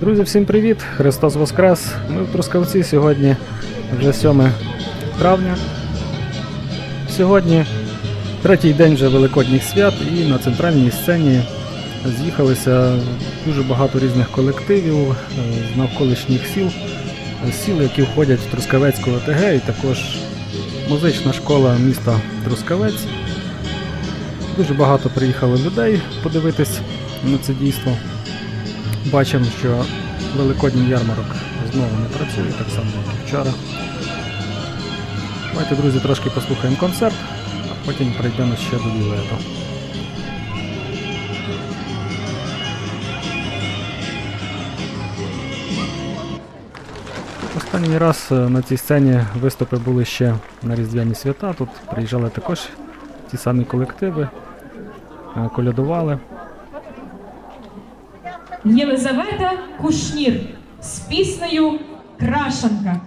Друзі, всім привіт! Христос Воскрес! Ми в Трускавці сьогодні вже 7 травня. Сьогодні третій день вже Великодніх свят і на центральній сцені з'їхалися дуже багато різних колективів е, з навколишніх сіл, е, сіл, які входять в Трускавецьку ОТГ, і також музична школа міста Трускавець. Дуже багато приїхало людей подивитись на це дійство. Бачимо, що великодній ярмарок знову не працює, так само, як і вчора. Давайте, друзі, трошки послухаємо концерт, а потім прийдемо ще до білету. Останній раз е, на цій сцені виступи були ще на Різдвяні свята. Тут приїжджали також ті самі колективи, е, колядували. Єлизавета Кушнір з піснею Крашанка.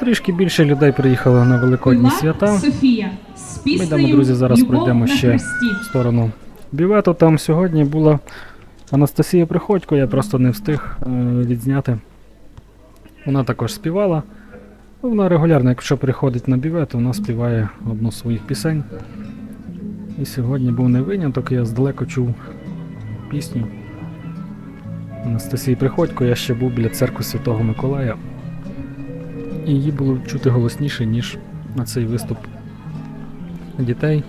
Трішки більше людей приїхало на Великодні свята. Ми йдемо, друзі, зараз пройдемо ще в сторону бювету. Там сьогодні була Анастасія Приходько, я просто не встиг е, відзняти. Вона також співала. Ну, Вона регулярно, якщо приходить на бювет, вона співає одну з своїх пісень. І сьогодні був не виняток, я здалеку чув пісню. Анастасії Приходько, я ще був біля церкви Святого Миколая. І її було чути голосніше, ніж на цей виступ дітей.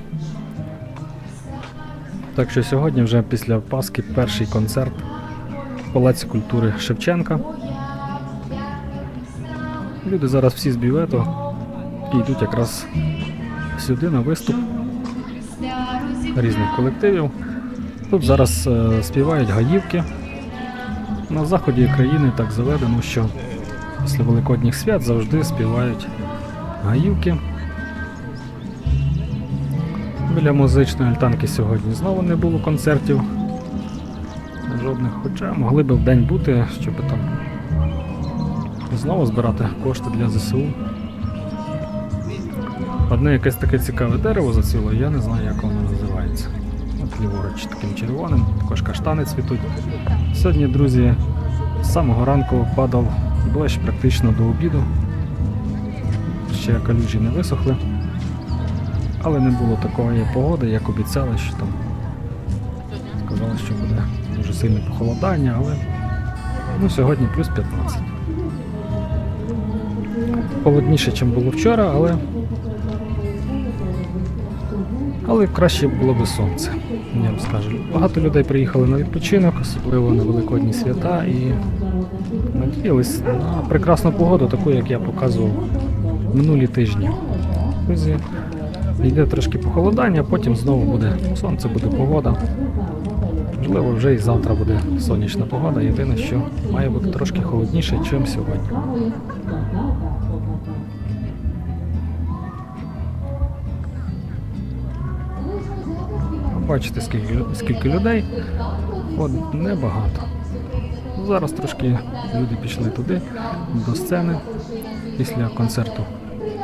Так що сьогодні вже після Пасхи перший концерт в Палаці культури Шевченка. Люди зараз всі з бювету і йдуть якраз сюди на виступ різних колективів. Тут зараз е, співають гаївки. На заході країни так заведено, що після Великодніх свят завжди співають гаївки. Біля музичної альтанки сьогодні знову не було концертів. Жодних, хоча могли би в день бути, щоб там знову збирати кошти для ЗСУ. Одне якесь таке цікаве дерево зацвіло, я не знаю, як воно називається. Ліворуч таким червоним, також каштани цвітуть. Сьогодні, друзі, з самого ранку падав дощ практично до обіду. Ще калюжі не висохли. Але не було такої погоди, як обіцяли, що там сказали, що буде дуже сильне похолодання, але ну, сьогодні плюс 15. холодніше, ніж було вчора, але. Але краще було би сонце, я вам. Багато людей приїхали на відпочинок, особливо на Великодні свята, і надіялись на прекрасну погоду, таку, як я показував минулі тижні. Друзі, йде трошки похолодання, потім знову буде сонце, буде погода. Можливо, вже і завтра буде сонячна погода. Єдине, що має бути трошки холодніше, ніж сьогодні. Бачите, скільки, скільки людей. От небагато. Зараз трошки люди пішли туди, до сцени, після концерту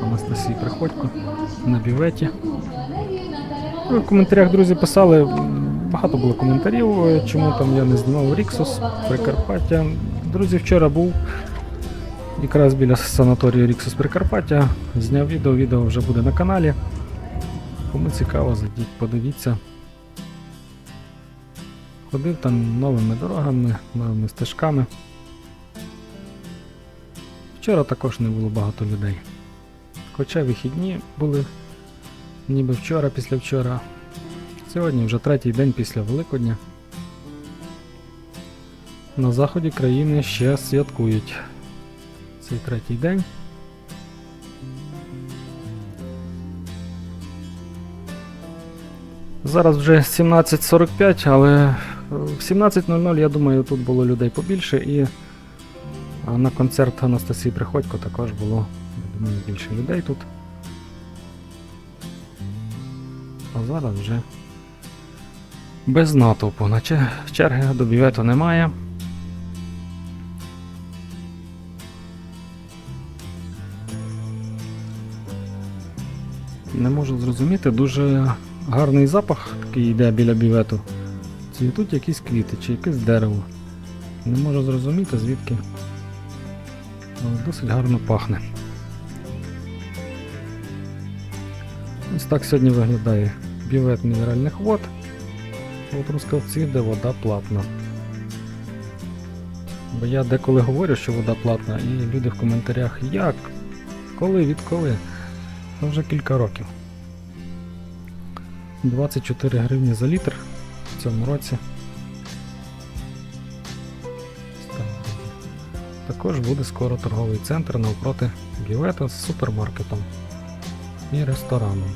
Анастасії Приходько на бюветі. В коментарях, друзі, писали, багато було коментарів, чому там я не знімав Ріксус, Прикарпаття. Друзі, вчора був якраз біля санаторію Ріксус Прикарпаття. Зняв відео, відео вже буде на каналі. Кому цікаво, зайдіть, подивіться. Ходив там новими дорогами, новими стежками. Вчора також не було багато людей. Хоча вихідні були ніби вчора, після вчора. Сьогодні вже третій день після Великодня. На заході країни ще святкують цей третій день. Зараз вже 17.45, але в 17.00, я думаю, тут було людей побільше і на концерт Анастасії Приходько також було, я думаю, більше людей тут. А зараз вже без натовпу, наче черги до бювету немає. Не можу зрозуміти, дуже гарний запах такий йде біля бювету. Цвітуть якісь квіти чи якесь дерево. Не можу зрозуміти звідки. Але досить гарно пахне. Ось так сьогодні виглядає бювет мінеральних вод. У Трускавці, де вода платна. Бо я деколи говорю, що вода платна, і люди в коментарях як? Коли, відколи? Це вже кілька років. 24 гривні за літр в цьому році. Також буде скоро торговий центр навпроти бювета з супермаркетом і рестораном.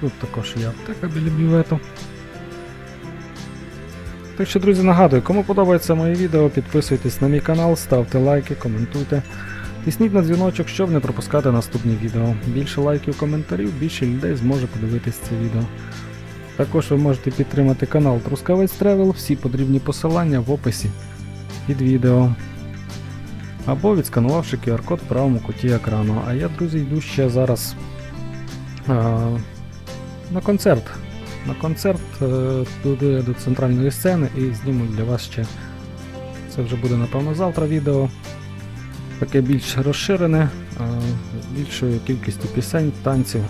Тут також є аптека біля бювету. Так що, друзі, нагадую, кому подобається моє відео, підписуйтесь на мій канал, ставте лайки, коментуйте. Тисніть на дзвіночок, щоб не пропускати наступні відео. Більше лайків, коментарів, більше людей зможе подивитись це відео. Також ви можете підтримати канал Трускавець Тревел, всі потрібні посилання в описі під відео. Або відсканувавши QR-код в правому куті екрану. А я, друзі, йду ще зараз а, на концерт. На концерт е, туди до центральної сцени і зніму для вас ще. Це вже буде, напевно, завтра відео. Таке більш розширене, е, більшою кількістю пісень, танців.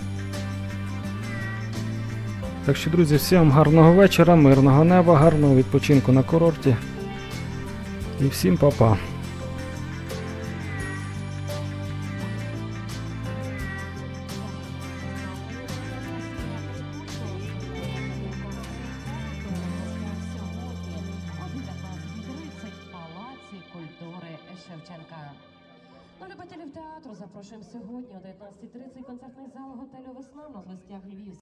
Так що, друзі, всім гарного вечора, мирного неба, гарного відпочинку на курорті. І всім па-па. Шевченка. Ну, любителів театру запрошуємо сьогодні о 19.30 концертний зал готелю Весна на гостях Львів.